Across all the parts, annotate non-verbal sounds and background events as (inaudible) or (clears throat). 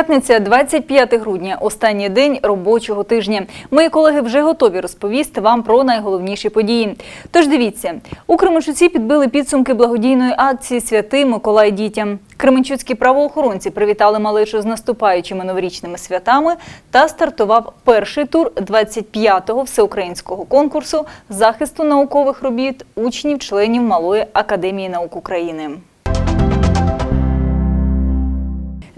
П'ятниця, 25 грудня, останній день робочого тижня. Мої колеги вже готові розповісти вам про найголовніші події. Тож дивіться, у Кременчуці підбили підсумки благодійної акції Святий Миколай дітям. Кременчуцькі правоохоронці привітали малечу з наступаючими новорічними святами та стартував перший тур 25-го всеукраїнського конкурсу захисту наукових робіт учнів-членів Малої академії наук України.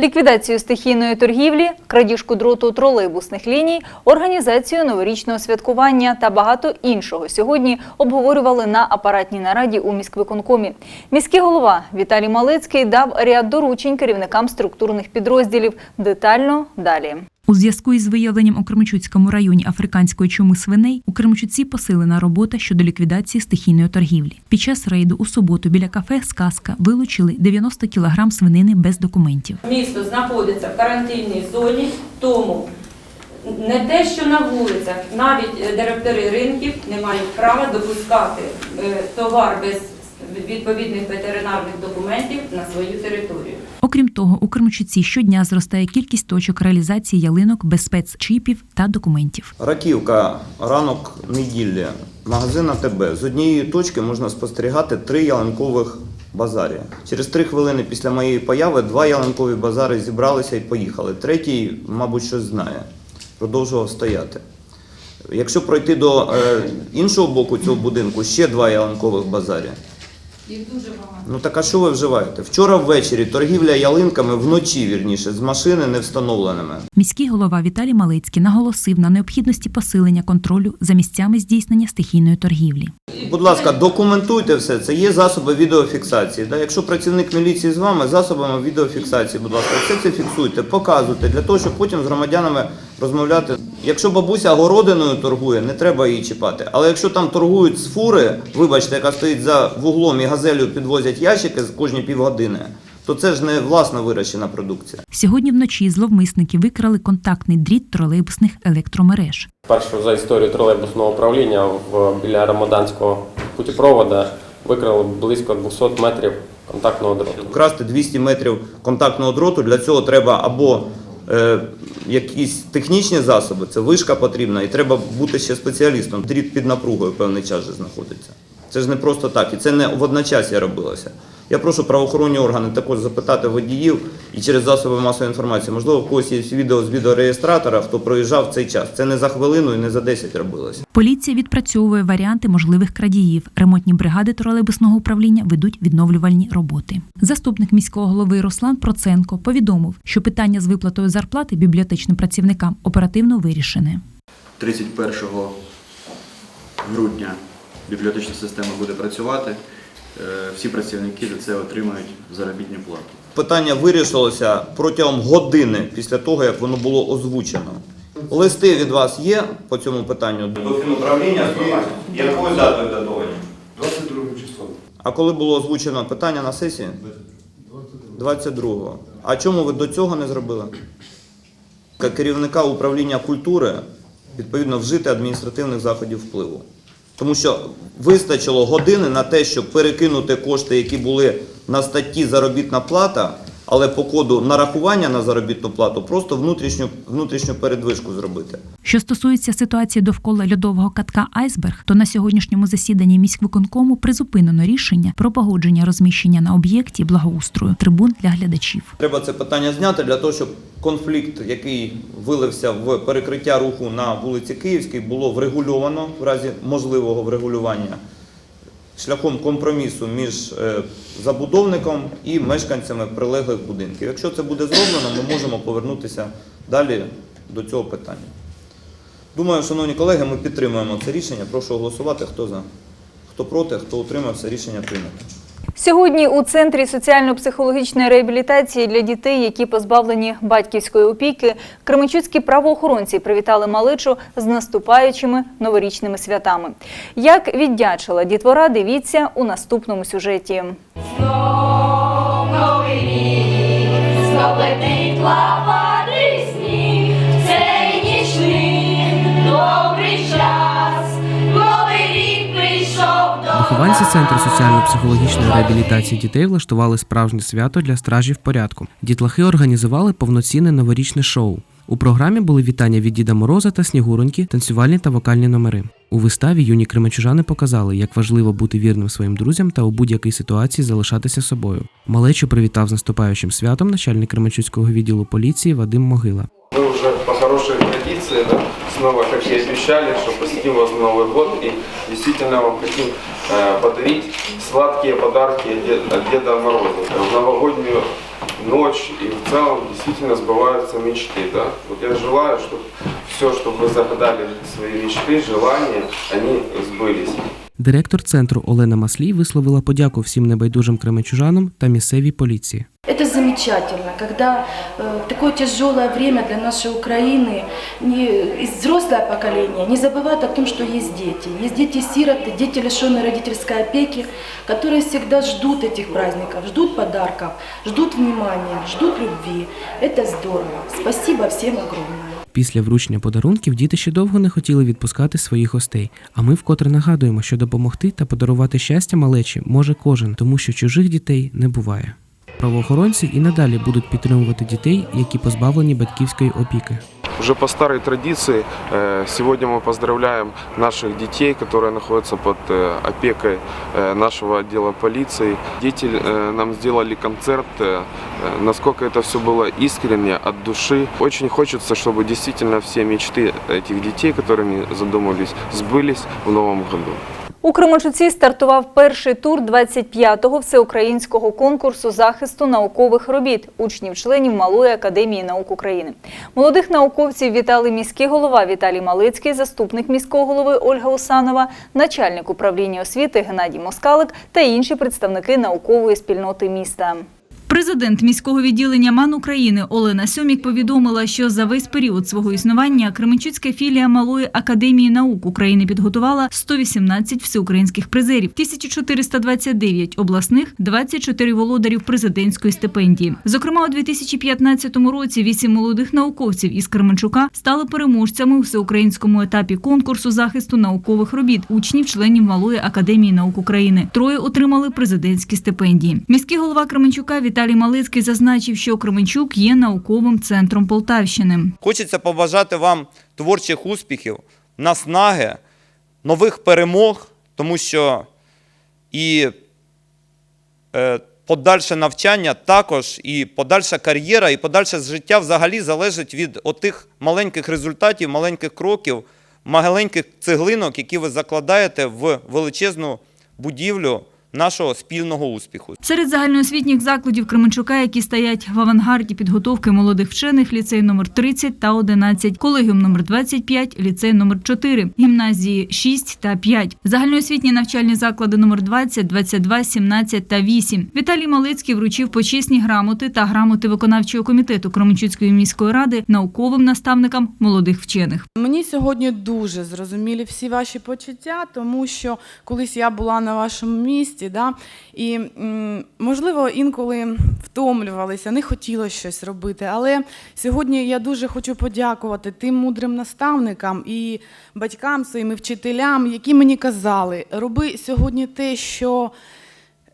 Ліквідацію стихійної торгівлі, крадіжку дроту тролейбусних ліній, організацію новорічного святкування та багато іншого сьогодні обговорювали на апаратній нараді у міськвиконкомі. Міський голова Віталій Малицький дав ряд доручень керівникам структурних підрозділів. Детально далі. У зв'язку із виявленням у Кременчуцькому районі африканської чуми свиней у Кременчуці посилена робота щодо ліквідації стихійної торгівлі. Під час рейду у суботу біля кафе Сказка вилучили 90 кілограм свинини без документів. Місто знаходиться в карантинній зоні, тому не те, що на вулицях, навіть директори ринків не мають права допускати е, товар без відповідних ветеринарних документів на свою територію. Окрім того, у Кременчуці щодня зростає кількість точок реалізації ялинок без спецчіпів та документів. Раківка, ранок неділі, магазин АТБ. З однієї точки можна спостерігати три ялинкових базарі. Через три хвилини після моєї появи два ялинкові базари зібралися і поїхали. Третій, мабуть, щось знає, продовжував стояти. Якщо пройти до е, іншого боку цього будинку, ще два ялинкових базарі. Ну так а що ви вживаєте? Вчора ввечері торгівля ялинками вночі, вірніше, з машини не встановленими. Міський голова Віталій Малицький наголосив на необхідності посилення контролю за місцями здійснення стихійної торгівлі. Будь ласка, документуйте все це. Є засоби відеофіксації. Да? Якщо працівник міліції з вами, засобами відеофіксації, будь ласка, все це фіксуйте, показуйте для того, щоб потім з громадянами розмовляти. Якщо бабуся городиною торгує, не треба її чіпати. Але якщо там торгують з фури, вибачте, яка стоїть за вуглом і газелю підвозять ящики з кожні півгодини, то це ж не власна вирощена продукція. Сьогодні вночі зловмисники викрали контактний дріт тролейбусних електромереж. Першу за історію тролейбусного управління в, біля Рамаданського путепровода викрали близько 200 метрів контактного дроту. Вкрасти 200 метрів контактного дроту, для цього треба або якісь технічні засоби, це вишка потрібна, і треба бути ще спеціалістом. Дріт під напругою певний час же знаходиться. Це ж не просто так, і це не в я робилося. Я прошу правоохоронні органи також запитати водіїв і через засоби масової інформації. Можливо, в когось є відео з відеореєстратора, хто проїжджав в цей час. Це не за хвилину і не за 10 робилося. Поліція відпрацьовує варіанти можливих крадіїв. Ремонтні бригади тролейбусного управління ведуть відновлювальні роботи. Заступник міського голови Руслан Проценко повідомив, що питання з виплатою зарплати бібліотечним працівникам оперативно вирішене. 31 грудня бібліотечна система буде працювати. Е, Всі працівники за це отримають заробітну плату. Питання вирішилося протягом години після того, як воно було озвучено. Листи від вас є по цьому питанню? До фінуправління якою датою датовані? 22 число. А коли було озвучено питання на сесії? 22-го. А чому ви до цього не зробили? Як керівника управління культури відповідно вжити адміністративних заходів впливу. Тому що вистачило години на те, щоб перекинути кошти, які були на статті заробітна плата, але по коду нарахування на заробітну плату просто внутрішню, внутрішню передвижку зробити. Що стосується ситуації довкола льодового катка Айсберг, то на сьогоднішньому засіданні міськвиконкому призупинено рішення про погодження розміщення на об'єкті благоустрою трибун для глядачів. Треба це питання зняти для того, щоб конфлікт, який вилився в перекриття руху на вулиці Київській, було врегульовано в разі можливого врегулювання шляхом компромісу між е, забудовником і мешканцями прилеглих будинків. Якщо це буде зроблено, ми можемо повернутися далі до цього питання. Думаю, шановні колеги, ми підтримуємо це рішення. Прошу голосувати. Хто за? Хто проти, хто утримався, рішення прийнято. Сьогодні у центрі соціально-психологічної реабілітації для дітей, які позбавлені батьківської опіки, кременчуцькі правоохоронці привітали малечу з наступаючими новорічними святами. Як віддячила дітвора, дивіться у наступному сюжеті. Добрий час, новий рік прийшов до Вихованці центру соціально-психологічної реабілітації дітей влаштували справжнє свято для стражів порядку. Дітлахи організували повноцінне новорічне шоу. У програмі були вітання від Діда Мороза та Снігуроньки, танцювальні та вокальні номери. У виставі юні кременчужани показали, як важливо бути вірним своїм друзям та у будь-якій ситуації залишатися собою. Малечу привітав з наступаючим святом начальник Кременчуцького відділу поліції Вадим Могила. Мы уже по хорошей традиции, да, снова, как и обещали, что посетим вас в Новый год и действительно вам хотим э, подарить сладкие подарки от Де- от Деда Мороза. В новогоднюю ночь и в целом действительно сбываются мечты. Да? Вот я желаю, чтобы все, что вы загадали свои мечты, желания, они сбылись. Директор центру Олена Маслій висловила подяку всім небайдужим кременчужанам та місцевій поліції. Это замечательно, когда э, такое тяжелое время для нашей Украины, не, и взрослое поколение не забывает о том, что есть дети. Есть дети-сироты, дети, лишенные родительской опеки, которые всегда ждут этих праздников, ждут подарков, ждут внимания, ждут любви. Это здорово. Спасибо всем огромное. Після вручення подарунків діти ще довго не хотіли відпускати своїх гостей. А ми вкотре нагадуємо, що допомогти та подарувати щастя малечі може кожен, тому що чужих дітей не буває. Правоохоронці і надалі будуть підтримувати дітей, які позбавлені батьківської опіки. Уже по старой традиции э, сегодня мы поздравляем наших детей, которые находятся под э, опекой э, нашего отдела полиции. Дети э, нам сделали концерт, э, э, насколько это все было искренне, от души. Очень хочется, чтобы действительно все мечты этих детей, которыми задумывались, сбылись в новом году. У Кременчуці стартував перший тур 25-го всеукраїнського конкурсу захисту наукових робіт учнів-членів Малої академії наук України. Молодих науковців вітали міський голова Віталій Малицький, заступник міського голови Ольга Усанова, начальник управління освіти Геннадій Москалик та інші представники наукової спільноти міста. Президент міського відділення МАН України Олена Сьомік повідомила, що за весь період свого існування Кременчуцька філія Малої академії наук України підготувала 118 всеукраїнських призерів, 1429 обласних, 24 володарів президентської стипендії. Зокрема, у 2015 році вісім молодих науковців із Кременчука стали переможцями у всеукраїнському етапі конкурсу захисту наукових робіт учнів членів Малої академії наук України. Троє отримали президентські стипендії. Міський голова Кременчука Віталій Малицький зазначив, що Кременчук є науковим центром Полтавщини. Хочеться побажати вам творчих успіхів, наснаги, нових перемог, тому що і е, подальше навчання також, і подальша кар'єра, і подальше життя взагалі залежить від отих маленьких результатів, маленьких кроків, маленьких цеглинок, які ви закладаєте в величезну будівлю нашого спільного успіху. Серед загальноосвітніх закладів Кременчука, які стоять в авангарді підготовки молодих вчених, ліцей номер 30 та 11, колегіум номер 25, ліцей номер 4, гімназії 6 та 5, загальноосвітні навчальні заклади номер 20, 22, 17 та 8. Віталій Малицький вручив почесні грамоти та грамоти виконавчого комітету Кременчуцької міської ради науковим наставникам молодих вчених. Мені сьогодні дуже зрозумілі всі ваші почуття, тому що колись я була на вашому місці, да, і можливо інколи втомлювалися, не хотіла щось робити. Але сьогодні я дуже хочу подякувати тим мудрим наставникам і батькам своїм і вчителям, які мені казали, роби сьогодні те, що.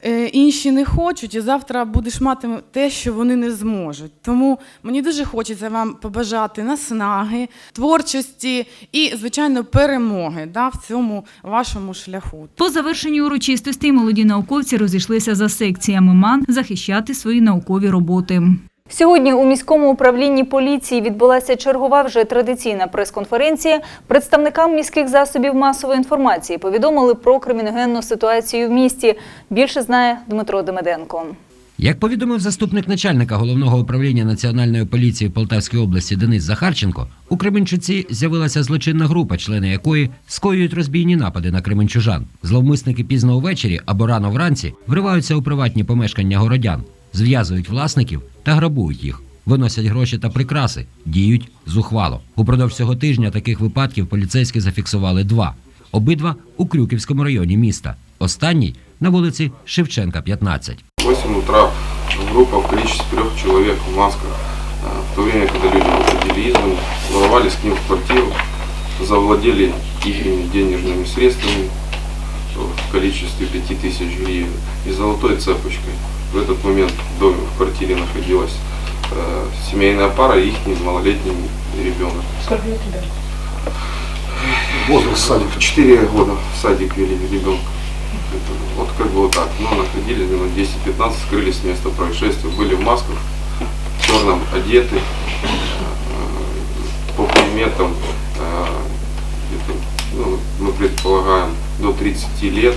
Е, Інші не хочуть, і завтра будеш мати те, що вони не зможуть. Тому мені дуже хочеться вам побажати наснаги, творчості і, звичайно, перемоги да, в цьому вашому шляху. По завершенню урочистостей молоді науковці розійшлися за секціями МАН захищати свої наукові роботи. Сьогодні у міському управлінні поліції відбулася чергова вже традиційна прес-конференція. Представникам міських засобів масової інформації повідомили про криміногенну ситуацію в місті. Більше знає Дмитро Демиденко. Як повідомив заступник начальника головного управління Національної поліції в Полтавській області Денис Захарченко, у Кременчуці з'явилася злочинна група, члени якої скоюють розбійні напади на кременчужан. Зловмисники пізно увечері або рано вранці вриваються у приватні помешкання городян, зв'язують власників та грабують їх. Виносять гроші та прикраси, діють зухвало. Упродовж цього тижня таких випадків поліцейські зафіксували два. Обидва у Крюківському районі міста. Останній на вулиці Шевченка, 15. В 8 утра группа в количестве трех человек в масках, э, в то время, когда люди выходили из дома, ворвались к ним в квартиру, завладели их денежными средствами, что в количестве 5000 гривен и золотой цепочкой. В этот момент в доме, в квартире находилась э, семейная пара и их малолетний ребенок. Сколько лет ребенку? Возраст садик. 4 года в садик вели ребенка. Это вот как бы вот так. Но находили минут 10-15, скрылись с места происшествия. Были в масках, в черном одеты, э, по приметам, э, ну, мы предполагаем, до 30 лет.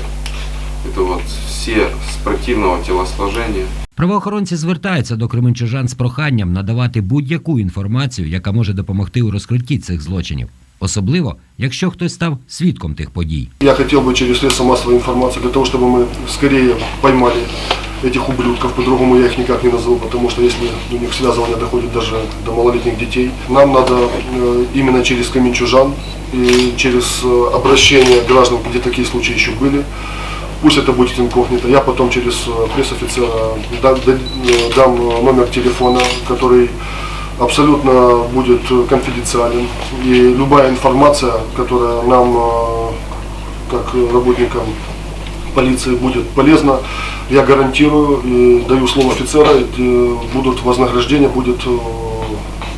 Это вот все спортивного телосложения. Правоохоронці звертаються до кременчужан з проханням надавати будь-яку інформацію, яка може допомогти у розкритті цих злочинів, особливо якщо хтось став свідком тих подій. Я хотел бы через средства массовой информации, для того, чтобы мы скорее поймали этих ублюдков, по-другому я их никак не назову, потому что если у них связывание доходит даже до малолетних детей, нам надо э, именно через Каменчужан и через э, обращение граждан, где такие случаи еще были, пусть это будет инкогнито, я потом через э, пресс-офицера да- да- дам э, номер телефона, который абсолютно будет конфиденциален. И любая информация, которая нам, как работникам полиции, будет полезна, я гарантирую и даю слово офицера, э, будут вознаграждения, будет э,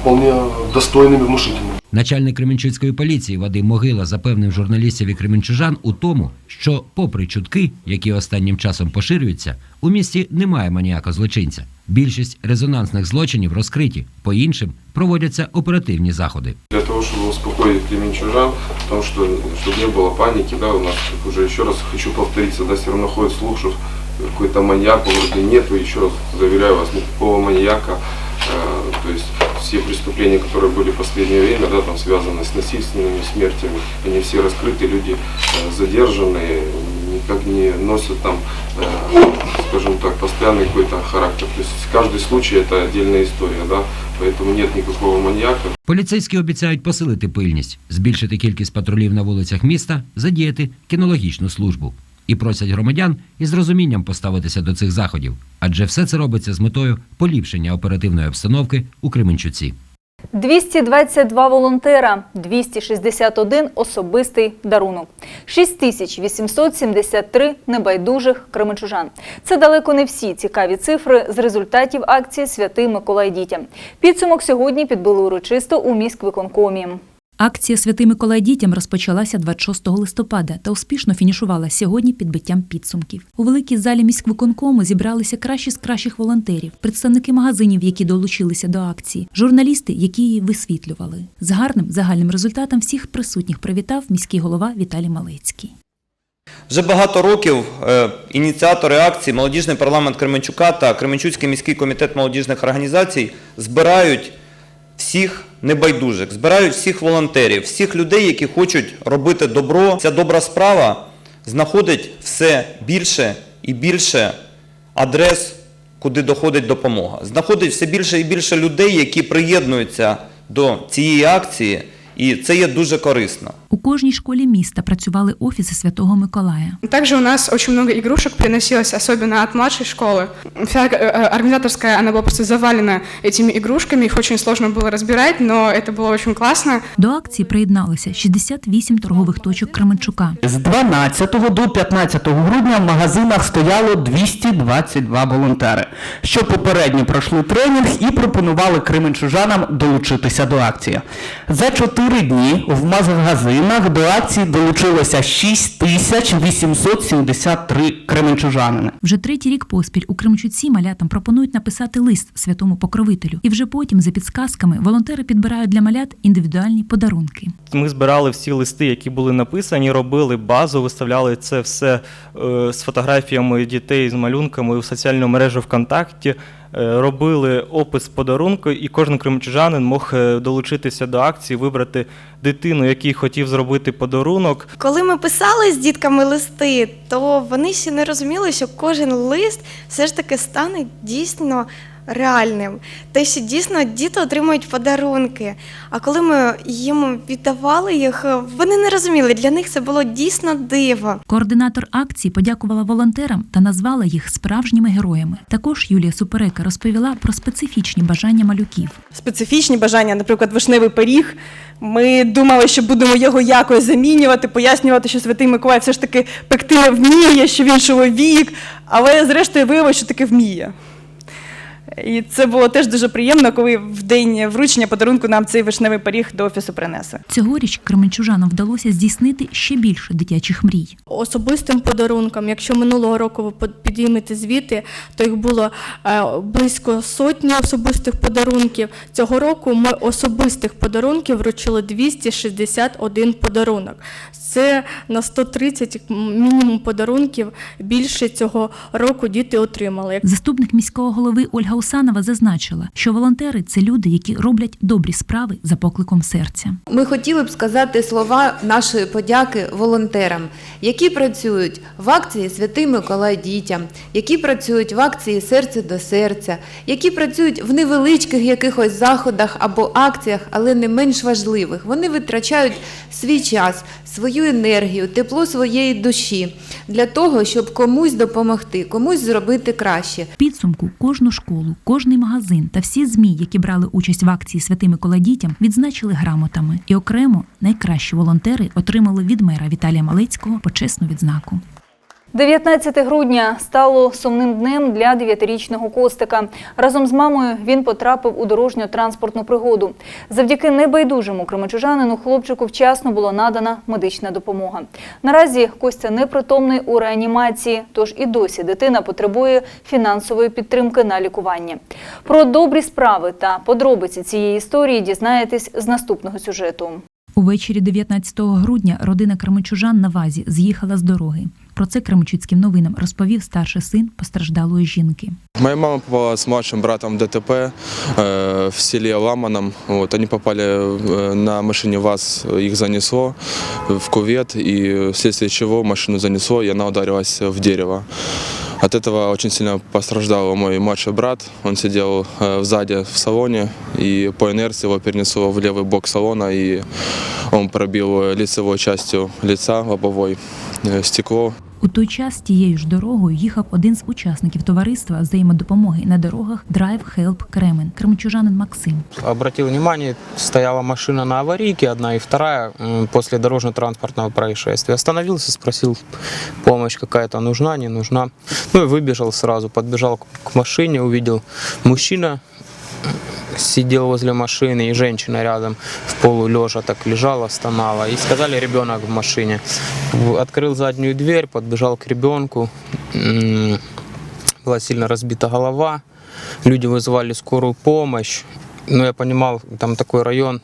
вполне достойными, внушительными. Начальник Кременчуцької поліції Вадим Могила запевнив журналістів і кременчужан у тому, що, попри чутки, які останнім часом поширюються, у місті немає маніяка злочинця. Більшість резонансних злочинів розкриті, по іншим проводяться оперативні заходи. Для того, чтобы успокоить кременчужан, потому что, чтобы не было паники, да, у нас уже еще раз хочу повториться, да, все равно ходит слух, что какой-то маньяк вроде нету, еще раз заверяю вас, никакого маньяка, Э, то есть все преступления, которые были в последнее время, да, там связаны с насильственными смертями, они все раскрыты, люди э, задержаны, никак не носят там, э, скажем так, постоянный какой-то характер. То есть каждый случай это отдельная история, да, поэтому нет никакого маньяка. Поліцейські обіцяють посилити пильність, збільшити кількість патрулів на вулицях міста, задіяти кінологічну службу. І просять громадян із розумінням поставитися до цих заходів, адже все це робиться з метою поліпшення оперативної обстановки у Кременчуці. 222 волонтера, 261 особистий дарунок, 6873 небайдужих кременчужан. Це далеко не всі цікаві цифри з результатів акції Святий Миколай дітям. Підсумок сьогодні підбили урочисто у міськвиконкомі. Акція Святий Миколай дітям розпочалася 26 листопада та успішно фінішувала сьогодні підбиттям підсумків. У великій залі міськвиконкому зібралися кращі з кращих волонтерів, представники магазинів, які долучилися до акції, журналісти, які її висвітлювали. З гарним загальним результатом всіх присутніх привітав міський голова Віталій Малецький. Вже багато років е, ініціатори акції Молодіжний парламент Кременчука та Кременчуцький міський комітет молодіжних організацій збирають всіх небайдужих, збирають всіх волонтерів, всіх людей, які хочуть робити добро. Ця добра справа знаходить все більше і більше адрес, куди доходить допомога. Знаходить все більше і більше людей, які приєднуються до цієї акції, і це є дуже корисно. У кожній школі міста працювали офіси Святого Миколая. Также у нас очень много игрушек приносилось, особенно от младшей школы. Вся э, организаторская, она была просто завалена этими игрушками, их очень сложно было разбирать, но это было очень классно. До акції приєдналося 68 торгових точок Кременчука. З 12 до 15 грудня в магазинах стояло 222 волонтери, що попередньо пройшли тренінг і пропонували кременчужанам долучитися до акції. За 4 дні в магазинах до акції долучилося 6873 кременчужанини. Вже третій рік поспіль у Кремчуці малятам пропонують написати лист святому покровителю, і вже потім, за підсказками, волонтери підбирають для малят індивідуальні подарунки. Ми збирали всі листи, які були написані, робили базу, виставляли це все е, з фотографіями дітей, з малюнками у соціальну мережу ВКонтакті. Е, Робили опис подарунку, і кожен кримчужанин мог е, долучитися до акції, вибрати дитину, який хотів зробити подарунок. Коли ми писали з дітками листи, то вони ще не розуміли, що кожен лист все ж таки стане дійсно реальним. Те, що дійсно діти отримують подарунки. А коли ми їм віддавали їх, вони не розуміли. Для них це було дійсно диво. Координатор акції подякувала волонтерам та назвала їх справжніми героями. Також Юлія Суперека розповіла про специфічні бажання малюків. специфічні бажання, наприклад, вишневий пиріг. Ми думали, що будемо його якось замінювати, пояснювати, що Святий Миколай все ж таки пекти не вміє, що він чоловік, але зрештою виявилося, що таки вміє. І це було теж дуже приємно, коли в день вручення подарунку нам цей вишневий пиріг до офісу принесли. Цьогоріч кременчужанам вдалося здійснити ще більше дитячих мрій. особистим подарункам. Якщо минулого року ви підіймете звіти, то їх було е, близько сотні особистих подарунків. Цього року ми особистих подарунків вручили 261 подарунок. Це на 130 мінімум подарунків більше цього року діти отримали. Заступник міського голови Ольга Усанова зазначила, що волонтери це люди, які роблять добрі справи за покликом серця. Ми хотіли б сказати слова нашої подяки волонтерам, які працюють в акції Святий Миколай дітям, які працюють в акції Серце до серця, які працюють в невеличких якихось заходах або акціях, але не менш важливих. Вони витрачають свій час, свою енергію, тепло своєї душі для того, щоб комусь допомогти, комусь зробити краще. Підсумку кожну школу, кожний магазин та всі змі, які брали участь в акції Святий Микола дітям, відзначили грамотами. І окремо найкращі волонтери отримали від мера Віталія Малецького почесну відзнаку. 19 грудня стало сумним днем для дев'ятирічного Костика. Разом з мамою він потрапив у дорожню транспортну пригоду. Завдяки небайдужому кременчужанину хлопчику вчасно була надана медична допомога. Наразі Костя непритомний у реанімації, тож і досі дитина потребує фінансової підтримки на лікування. Про добрі справи та подробиці цієї історії дізнаєтесь з наступного сюжету. Увечері 19 грудня родина Кременчужан на вазі з'їхала з дороги. Про це Кременчуцьким новинам розповів старший син постраждалої жінки. Моя мама попала с младшим братом в ДТП э, в селе Ламаном. Вот, они попали э, на машине ВАЗ, их занесло в кувет, и вследствие чего машину занесло, и она ударилась в дерево. От этого очень сильно постраждал мой младший брат. Он сидел э, сзади в салоне, и по инерции его перенесло в левый бок салона, и он пробил лицевой частью лица лобовой э, стекло. У той час тією ж дорогою їхав один з учасників товариства взаємодопомоги на дорогах Drive Help Кремен, кременчужанин Максим. Обратил внимание, стояла машина на аварийке, одна и вторая, м, после дорожно-транспортного происшествия. Остановился, спросил, помощь какая-то нужна, не нужна. Ну и выбежал сразу, подбежал к- машине, увидел мужчина, сидел возле машины, и женщина рядом в полу лежа так лежала, стонала. И сказали, ребенок в машине. Открыл заднюю дверь, подбежал к ребенку. Была сильно разбита голова. Люди вызывали скорую помощь. Ну, я понимал, там такой район,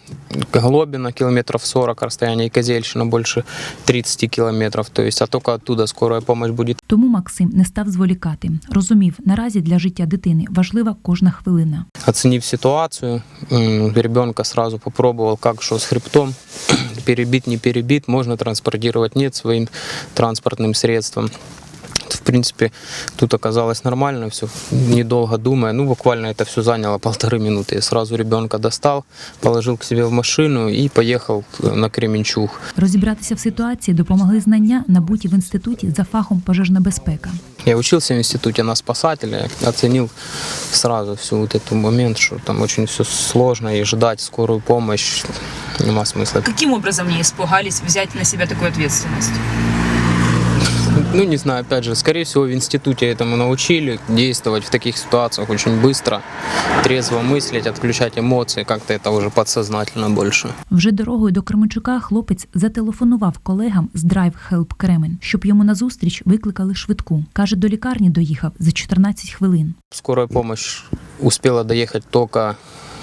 Глобина, километров 40, расстояние и Козельщина больше 30 километров. То есть, а только оттуда скорая помощь будет Тому Максим не став зволікати. Розумів, наразі для життя дитини важлива кожна хвилина. Оценив ситуацию, ребенка сразу попробовал, как что с хребтом, (clears throat) перебит, не перебит, можно транспортировать, нет своим транспортным средством В принципе, тут оказалось нормально, все, недолго думая, ну, буквально это все заняло (laughs) полторы минуты. Я сразу ребенка достал, положил к себе в машину и поехал э, на Кременчуг. Розібратися в ситуації допомогли знання, набуті в інституті за фахом пожежна безпека. Я учился в институте на спасателя, оценил сразу всю вот этот момент, что там очень все сложно и ждать скорую помощь нема смысла. Каким образом не испугались взять на себя такую ответственность? Ну, не знаю, опять же, скорее всего, в институте этому научили действовать в таких ситуациях очень быстро, трезво мыслить, отключать эмоции, как-то это уже подсознательно больше. Вже дорогою до Кременчука хлопець зателефонував колегам з Drive Help Кремен, щоб йому назустріч викликали швидку. Каже, до лікарні доїхав за 14 хвилин. Скорая помощь успела доехать только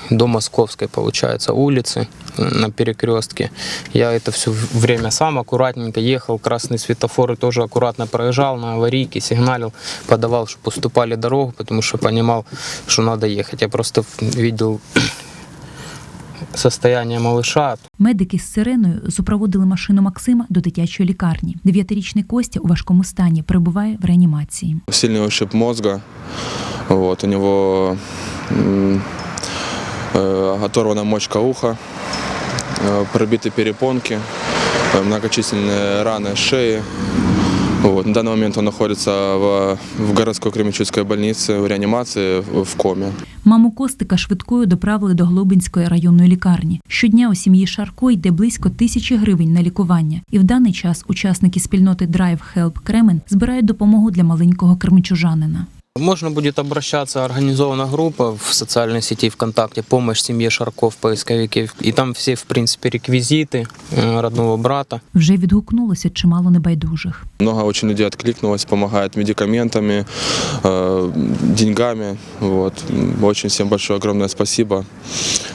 до Московской, получается, улицы э, на перекрестке. Я это все время сам аккуратненько ехал, красные светофоры тоже аккуратно проезжал на аварийке, сигналил, подавал, чтобы уступали дорогу, потому что понимал, что надо ехать. Я просто видел (clears throat) состояние малыша. Медики з сиреною супроводили машину Максима до дитячої лікарні. Дев'ятирічний Костя у важкому стані перебуває в реанімації. Сильный ушиб мозга. Вот, у него м, э, оторвана мочка уха, э, пробиты перепонки, э, многочисленные раны шеи. Вот, на данный момент он находится в, в городской Кременчуцкой больнице в реанимации в в коме. Маму Костика швидкою доправили до Глобинської районної лікарні. Щодня у сім'ї Шарко йде близько тисячі гривень на лікування, і в даний час учасники спільноти Drive Help Кремен збирають допомогу для маленького кременчужанина. Можно будет обращаться, организована группа в социальной сети ВКонтакте «Помощь семье Шарков поисковики». И там все, в принципе, реквизиты э, родного брата. Вже відгукнулося чимало небайдужих. Много очень людей откликнулось, помогают медикаментами, э, деньгами. Вот. Очень всем большое огромное спасибо.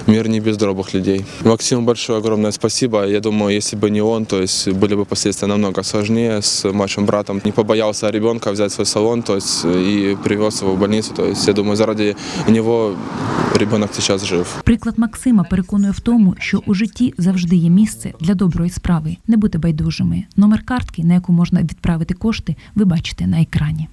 Мир не без добрых людей. Максиму большое огромное спасибо. Я думаю, если бы не он, то есть были бы последствия намного сложнее с младшим братом. Не побоялся ребенка взять в свой салон, то есть и привез его в больницу. То есть я думаю, заради него ребенок сейчас жив. Приклад Максима переконує в тому, що у житті завжди є місце для доброї справи. Не бути байдужими. Номер картки, на яку можна відправити кошти, ви бачите на екрані.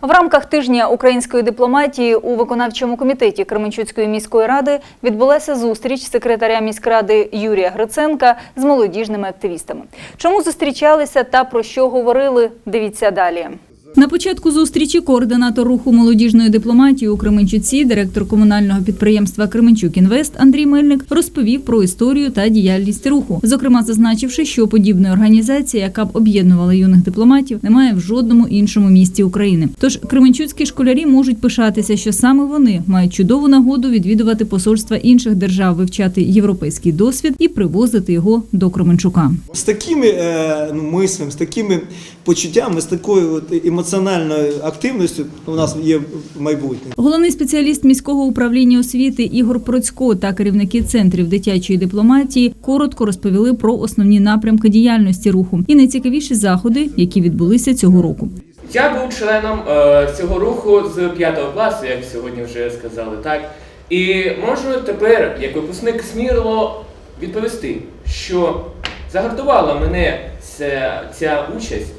В рамках тижня української дипломатії у виконавчому комітеті Кременчуцької міської ради відбулася зустріч секретаря міськради Юрія Гриценка з молодіжними активістами. Чому зустрічалися та про що говорили? Дивіться далі. На початку зустрічі координатор руху молодіжної дипломатії у Кременчуці, директор комунального підприємства Кременчук Інвест Андрій Мельник розповів про історію та діяльність руху, зокрема зазначивши, що подібної організації, яка б об'єднувала юних дипломатів, немає в жодному іншому місті України. Тож кременчуцькі школярі можуть пишатися, що саме вони мають чудову нагоду відвідувати посольства інших держав, вивчати європейський досвід і привозити його до Кременчука. З такими е, ну, мислями, з такими почуттями, з такою от емоціональною активністю у нас є майбутнє. Головний спеціаліст міського управління освіти Ігор Процько та керівники центрів дитячої дипломатії коротко розповіли про основні напрямки діяльності руху і найцікавіші заходи, які відбулися цього року. Я був членом е, цього руху з 5 класу, як сьогодні вже сказали, так. І можу тепер, як випускник сміло відповісти, що загартувала мене ця, ця участь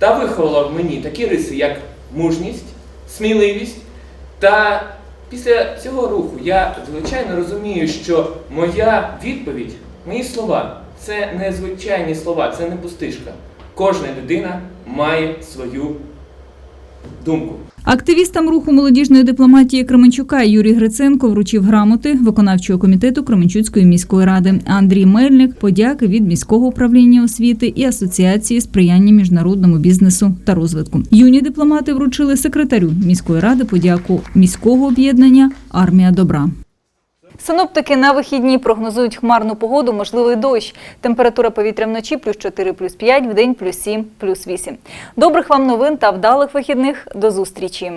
та виховала в мені такі риси, як мужність, сміливість. Та після цього руху я звичайно розумію, що моя відповідь, мої слова це не звичайні слова, це не пустишка. Кожна людина має свою думку. Активістам руху молодіжної дипломатії Кременчука Юрій Гриценко вручив грамоти виконавчого комітету Кременчуцької міської ради. Андрій Мельник подяки від міського управління освіти і асоціації сприяння міжнародному бізнесу та розвитку. Юні дипломати вручили секретарю міської ради подяку міського об'єднання Армія добра. Синоптики на вихідні прогнозують хмарну погоду, можливий дощ. Температура повітря вночі плюс 4, плюс 5, вдень плюс 7, плюс 8. Добрих вам новин та вдалих вихідних. До зустрічі!